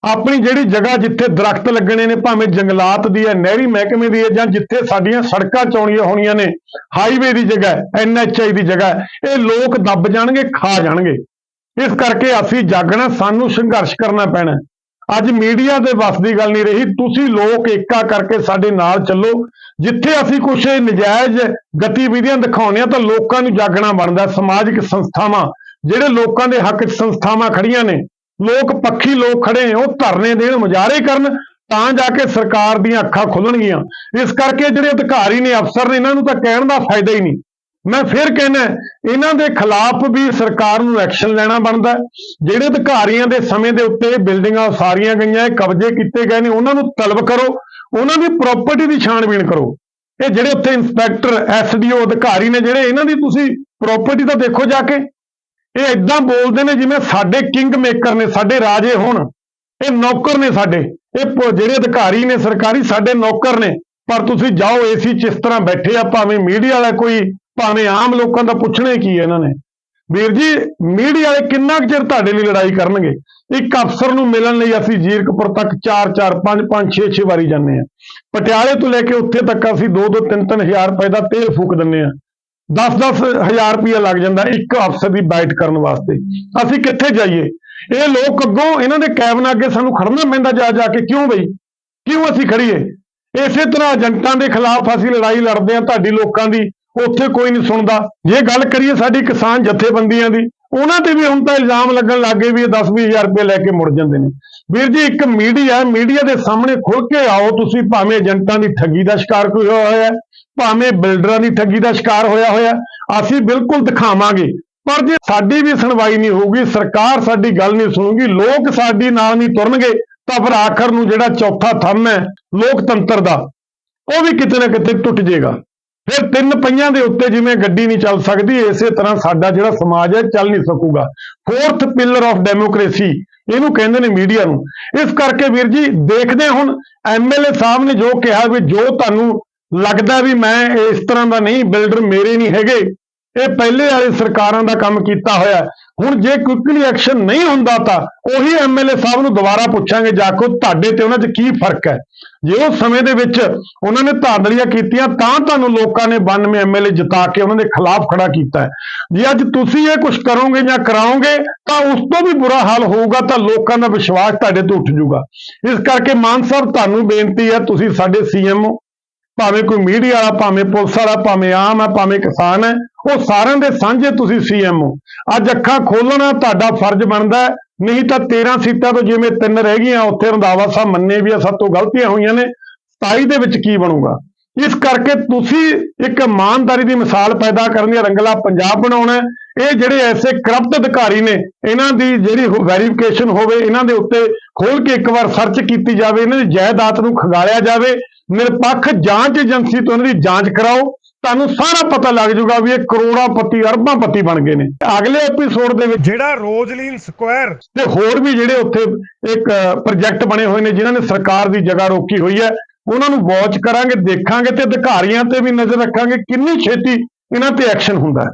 [SPEAKER 1] ਆਪਣੀ ਜਿਹੜੀ ਜਗ੍ਹਾ ਜਿੱਥੇ ਦਰਖਤ ਲੱਗਣੇ ਨੇ, ਭਾਵੇਂ ਜੰਗਲਾਤ ਦੀ ਹੈ, ਨਹਿਰੀ ਮਹਿਕਮੇ ਦੀ ਹੈ, ਜਾਂ ਜਿੱਥੇ ਸਾਡੀਆਂ ਸੜਕਾਂ ਚੌੜੀਆਂ ਹੋਣੀਆਂ ਨੇ ਹਾਈਵੇ ਦੀ ਜਗ੍ਹਾ ਐਨਐਚਆਈ ਦੀ ਜਗ੍ਹਾ ਇਹ ਲੋਕ ਦੱਬ ਜਾਣਗੇ, ਖਾ ਜਾਣਗੇ। ਇਸ ਕਰਕੇ ਅਸੀਂ ਜਾਗਣਾ, ਸਾਨੂੰ ਸੰਘਰਸ਼ ਕਰਨਾ ਪੈਣਾ ਅੱਜ ਮੀਡੀਆ ਦੇ ਵੱਸ ਦੀ ਗੱਲ ਨਹੀਂ ਰਹੀ, ਤੁਸੀਂ ਲੋਕ ਏਕਾ ਕਰਕੇ ਸਾਡੇ ਨਾਲ ਚੱਲੋ। ਜਿੱਥੇ ਅਸੀਂ ਕੁਝ ਨਜਾਇਜ਼ ਗਤੀਵਿਧੀਆਂ ਦਿਖਾਉਂਦੇ ਆ ਤਾਂ ਲੋਕਾਂ ਨੂੰ ਜਾਗਣਾ ਬਣਦਾ ਸਮਾਜਿਕ ਸੰਸਥਾਵਾਂ ਜਿਹੜੇ ਲੋਕਾਂ ਦੇ ਹੱਕ 'ਚ ਸੰਸਥਾਵਾਂ ਖੜੀਆਂ ਨੇ, ਲੋਕ ਪੱਖੀ ਲੋਕ ਖੜੇ ਨੇ, ਉਹ ਧਰਨੇ ਦੇਣ ਮੁਜ਼ਾਹਰੇ ਕਰਨ ਤਾਂ ਜਾ ਕੇ ਸਰਕਾਰ ਦੀਆਂ ਅੱਖਾਂ ਖੁੱਲਣਗੀਆਂ। ਇਸ ਕਰਕੇ ਜਿਹੜੇ ਅਧਿਕਾਰੀ ਨੇ, ਅਫਸਰ ਨੇ, ਇਹਨਾਂ ਨੂੰ ਤਾਂ ਕਹਿਣ ਦਾ ਫਾਇਦਾ ਹੀ ਨਹੀਂ। ਮੈਂ ਫਿਰ ਕਹਿੰਦਾ, ਇਹਨਾਂ ਦੇ ਖਿਲਾਫ ਵੀ ਸਰਕਾਰ ਨੂੰ ਐਕਸ਼ਨ ਲੈਣਾ ਬਣਦਾ ਜਿਹੜੇ ਅਧਿਕਾਰੀਆਂ ਦੇ ਸਮੇਂ ਦੇ ਉੱਤੇ ਬਿਲਡਿੰਗਾਂ ਉਸਾਰੀਆਂ ਗਈਆਂ ਕਬਜ਼ੇ ਕੀਤੇ ਗਏ ਨੇ, ਉਹਨਾਂ ਨੂੰ ਤਲਬ ਕਰੋ, ਉਹਨਾਂ ਦੀ ਪ੍ਰਾਪਰਟੀ ਦੀ ਛਾਣਬੀਣ ਕਰੋ। ਇਹ ਜਿਹੜੇ ਉੱਥੇ ਇੰਸਪੈਕਟਰ ਐਸਡੀਓ ਅਧਿਕਾਰੀ ਨੇ, ਜਿਹੜੇ ਇਹਨਾਂ ਦੀ ਤੁਸੀਂ ਪ੍ਰਾਪਰਟੀ ਤਾਂ ਦੇਖੋ ਜਾ ਕੇ। ਇਹ ਇਦਾਂ ਬੋਲਦੇ ਨੇ ਜਿਵੇਂ ਸਾਡੇ ਕਿੰਗ ਮੇਕਰ ਨੇ, ਸਾਡੇ ਰਾਜੇ ਹੋਣ। ਇਹ ਨੌਕਰ ਨੇ ਸਾਡੇ। ਇਹ ਜਿਹੜੇ ਅਧਿਕਾਰੀ ਨੇ ਸਰਕਾਰੀ, ਸਾਡੇ ਨੌਕਰ ਨੇ। ਪਰ ਤੁਸੀਂ ਜਾਓ ਏਸੀ ਚ ਇਸ ਤਰ੍ਹਾਂ ਬੈਠੇ ਆ, ਭਾਵੇਂ ਮੀਡੀਆ ਵਾਲਾ ਕੋਈ, ਭਾਵੇਂ ਆਮ ਲੋਕਾਂ ਦਾ ਪੁੱਛਣਾ ਹੀ ਕੀ ਹੈ ਇਹਨਾਂ ਨੇ। ਵੀਰ ਜੀ ਮੀਡੀਆ ਵਾਲੇ ਕਿੰਨਾ ਕੁ ਚਿਰ ਤੁਹਾਡੇ ਲਈ ਲੜਾਈ ਕਰਨਗੇ? ਇੱਕ ਅਫਸਰ ਨੂੰ ਮਿਲਣ ਲਈ ਅਸੀਂ ਜੀਰਕਪੁਰ ਤੱਕ 4 4 5 5 6 6 ਵਾਰੀ ਜਾਂਦੇ ਆ। ਪਟਿਆਲੇ ਤੋਂ ਲੈ ਕੇ ਉੱਥੇ ਤੱਕ ਅਸੀਂ 2 2 3 3 ਹਜ਼ਾਰ ਰੁਪਏ ਦਾ ਤੇਲ ਫੂਕ ਦਿੰਦੇ ਆ। 10-10 ਹਜ਼ਾਰ ਰੁਪਇਆ ਲੱਗ ਜਾਂਦਾ ਇੱਕ ਅਫਸਰ ਦੀ ਬਾਈਟ ਕਰਨ ਵਾਸਤੇ। ਅਸੀਂ ਕਿੱਥੇ ਜਾਈਏ? ਇਹ ਲੋਕ ਅੱਗੋਂ ਇਹਨਾਂ ਦੇ ਕੈਬਨ ਅੱਗੇ ਸਾਨੂੰ ਖੜਨਾ ਪੈਂਦਾ ਜਾ ਜਾ ਕੇ ਕਿਉਂ ਬਈ? ਕਿਉਂ ਅਸੀਂ ਖੜੀਏ? ਇਸੇ ਤਰ੍ਹਾਂ ਏਜੰਟਾਂ ਦੇ ਖਿਲਾਫ ਅਸੀਂ ਲੜਾਈ ਲੜਦੇ ਹਾਂ ਤੁਹਾਡੀ ਲੋਕਾਂ ਦੀ। ਉੱਥੇ ਕੋਈ ਨਹੀਂ ਸੁਣਦਾ। ਜੇ ਗੱਲ ਕਰੀਏ ਸਾਡੀ ਕਿਸਾਨ ਜਥੇਬੰਦੀਆਂ ਦੀ ਉਹਨਾਂ ਤੇ ਵੀ ਹੁਣ ਤਾਂ ਇਲਜ਼ਾਮ ਲੱਗਣ ਲੱਗੇ ਵੀ ਇਹ 10 ਹਜ਼ਾਰ ਰੁਪਏ ਲੈ ਕੇ ਮੁੜ ਜਾਂਦੇ ਨੇ। ਵੀਰ ਜੀ ਇੱਕ ਮੀਡੀਆ ਮੀਡੀਆ ਦੇ ਸਾਹਮਣੇ ਖੁੱਲ ਕੇ ਆਓ ਤੁਸੀਂ ਭਾਵੇਂ ਏਜੰਟਾਂ ਦੀ ਠੱਗੀ ਦਾ ਸ਼ਿਕਾਰ ਕੋਈ ਹੋਇਆ ਹੋਇਆ ਹੈ, ਭਾਵੇਂ ਬਿਲਡਰਾਂ ਦੀ ਠੱਗੀ ਦਾ ਸ਼ਿਕਾਰ ਹੋਇਆ ਹੋਇਆ, ਅਸੀਂ ਬਿਲਕੁਲ ਦਿਖਾਵਾਂਗੇ। ਪਰ ਜੇ ਸਾਡੀ ਵੀ ਸੁਣਵਾਈ ਨਹੀਂ ਹੋਊਗੀ, ਸਰਕਾਰ ਸਾਡੀ ਗੱਲ ਨਹੀਂ ਸੁਣੂਗੀ, ਲੋਕ ਸਾਡੀ ਨਾਲ ਨਹੀਂ ਤੁਰਨਗੇ, ਤਾਂ ਫਿਰ ਆਖਰ ਨੂੰ ਜਿਹੜਾ ਚੌਥਾ ਥੰਮ ਹੈ, ਲੋਕਤੰਤਰ ਦਾ, ਉਹ ਵੀ ਕਿਤੇ ਨਾ ਕਿਤੇ ਟੁੱਟ ਜਾਏਗਾ। ਫਿਰ ਤਿੰਨ ਪਹੀਆਂ ਦੇ ਉੱਤੇ ਜਿਵੇਂ ਗੱਡੀ ਨਹੀਂ ਚੱਲ ਸਕਦੀ, ਇਸੇ ਤਰ੍ਹਾਂ ਸਾਡਾ ਜਿਹੜਾ ਸਮਾਜ ਹੈ, ਚੱਲ ਨਹੀਂ ਸਕੂਗਾ। ਫੋਰਥ ਪਿਲਰ ਆਫ ਡੈਮੋਕ੍ਰੇਸੀ ਇਹਨੂੰ ਕਹਿੰਦੇ ਨੇ ਮੀਡੀਆ ਨੂੰ। ਇਸ ਕਰਕੇ ਵੀਰ ਜੀ, ਦੇਖਦੇ ਹਾਂ ਹੁਣ ਐਮਐਲਏ ਸਾਹਿਬ ਨੇ ਜੋ ਕਿਹਾ ਵੀ ਜੋ ਤੁਹਾਨੂੰ ਲੱਗਦਾ ਵੀ ਮੈਂ ਇਸ ਤਰ੍ਹਾਂ ਦਾ ਨਹੀਂ ਬਿਲਡਰ ਮੇਰੇ ਨਹੀਂ ਹੈਗੇ। ਇਹ ਪਹਿਲੇ ਵਾਲੀ ਸਰਕਾਰਾਂ ਦਾ ਕੰਮ ਕੀਤਾ ਹੋਇਆ ਹੁਣ ਜੇ ਕੁਇਕਲੀ ਐਕਸ਼ਨ ਨਹੀਂ ਹੁੰਦਾ ਤਾਂ ਉਹੀ ਐਮਐਲਏ ਸਾਹਿਬ ਨੂੰ ਦੁਬਾਰਾ ਪੁੱਛਾਂਗੇ ਜਾ ਕੇ ਤੁਹਾਡੇ ਤੇ ਉਹਨਾਂ 'ਚ ਕੀ ਫ਼ਰਕ ਹੈ। ਜੇ ਉਹ ਸਮੇਂ ਦੇ ਵਿੱਚ ਉਹਨਾਂ ਨੇ ਧਾਂਦਲੀਆਂ ਕੀਤੀਆਂ ਤਾਂ ਤੁਹਾਨੂੰ ਲੋਕਾਂ ਨੇ 92 ਐਮਐਲਏ ਜਿਤਾ ਕੇ ਉਹਨਾਂ ਦੇ ਖਿਲਾਫ ਖੜਾ ਕੀਤਾ ਹੈ। ਜੇ ਅੱਜ ਤੁਸੀਂ ਇਹ ਕੁਝ ਕਰੋਗੇ ਜਾਂ ਕਰਾਓਗੇ ਤਾਂ ਉਸ ਤੋਂ ਵੀ ਬੁਰਾ ਹਾਲ ਹੋਊਗਾ ਤਾਂ ਲੋਕਾਂ ਦਾ ਵਿਸ਼ਵਾਸ ਤੁਹਾਡੇ ਤੋਂ ਉੱਠ ਜਾਊਗਾ। ਇਸ ਕਰਕੇ ਮਾਨ ਸਾਹਿਬ, ਤੁਹਾਨੂੰ ਬੇਨਤੀ ਹੈ ਤੁਸੀਂ ਸਾਡੇ ਸੀਐਮ ਹੋ ਭਾਵੇਂ ਕੋਈ ਮੀਡੀਆ ਵਾਲਾ, ਭਾਵੇਂ ਪੁਲਿਸ ਵਾਲਾ, ਭਾਵੇਂ ਆਮ ਹੈ, ਭਾਵੇਂ ਕਿਸਾਨ ਹੈ, ਉਹ ਸਾਰਿਆਂ ਦੇ ਸਾਂਝੇ ਤੁਸੀਂ ਸੀਐਮ ਹੋ। ਅੱਜ ਅੱਖਾਂ ਖੋਲਣਾ ਤੁਹਾਡਾ ਫਰਜ਼ ਬਣਦਾ ਨਹੀਂ ਤਾਂ 13 ਸੀਟਾਂ ਤੋਂ ਜਿਵੇਂ ਤਿੰਨ ਰਹਿ ਗਈਆਂ, ਉੱਥੇ ਰੰਧਾਵਾ ਸਾਹਿਬ ਮੰਨੇ ਵੀ ਆ, ਸਭ ਤੋਂ ਗਲਤੀਆਂ ਹੋਈਆਂ ਨੇ 27 ਦੇ ਵਿੱਚ ਕੀ ਬਣੂਗਾ? ਇਸ ਕਰਕੇ ਤੁਸੀਂ ਇੱਕ ਇਮਾਨਦਾਰੀ ਦੀ ਮਿਸਾਲ ਪੈਦਾ ਕਰਨ ਦੀ ਰੰਗਲਾ ਪੰਜਾਬ ਬਣਾਉਣਾ ਇਹ ਜਿਹੜੇ ਐਸੇ ਕਰਪਟ ਅਧਿਕਾਰੀ ਨੇ, ਇਹਨਾਂ ਦੀ ਜਿਹੜੀ ਵੈਰੀਫਿਕੇਸ਼ਨ ਹੋਵੇ, ਇਹਨਾਂ ਦੇ ਉੱਤੇ ਖੋਲ ਕੇ ਇੱਕ ਵਾਰ ਸਰਚ ਕੀਤੀ ਜਾਵੇ, ਇਹਨਾਂ ਦੀ ਜਾਇਦਾਦ ਨੂੰ ਖਗਾਲਿਆ ਜਾਵੇ ਨਿਰਪੱਖ ਜਾਂਚ ਏਜੰਸੀ ਤੋਂ ਇਹਨਾਂ ਦੀ ਜਾਂਚ ਕਰਾਓ ਤੁਹਾਨੂੰ ਸਾਰਾ ਪਤਾ ਲੱਗ ਜਾਊਗਾ ਵੀ ਇਹ ਕਰੋੜਾਪਤੀ ਅਰਬਾਂਪਤੀ ਬਣ ਗਏ ਨੇ। ਅਗਲੇ ਐਪੀਸੋਡ ਦੇ ਵਿੱਚ
[SPEAKER 4] ਜਿਹੜਾ ਰੋਜ਼ਲੀਨ ਸਕੁਆਇਰ
[SPEAKER 1] ਤੇ ਹੋਰ ਵੀ ਜਿਹੜੇ ਉੱਥੇ ਇੱਕ ਪ੍ਰੋਜੈਕਟ ਬਣੇ ਹੋਏ ਨੇ ਜਿਨ੍ਹਾਂ ਨੇ ਸਰਕਾਰ ਦੀ ਜਗ੍ਹਾ ਰੋਕੀ ਹੋਈ ਹੈ ਉਹਨਾਂ ਨੂੰ ਵਾਚ ਕਰਾਂਗੇ ਦੇਖਾਂਗੇ ਤੇ ਅਧਿਕਾਰੀਆਂ ਤੇ ਵੀ ਨਜ਼ਰ ਰੱਖਾਂਗੇ ਕਿੰਨੀ ਛੇਤੀ ਇਹਨਾਂ ਤੇ ਐਕਸ਼ਨ ਹੁੰਦਾ ਹੈ।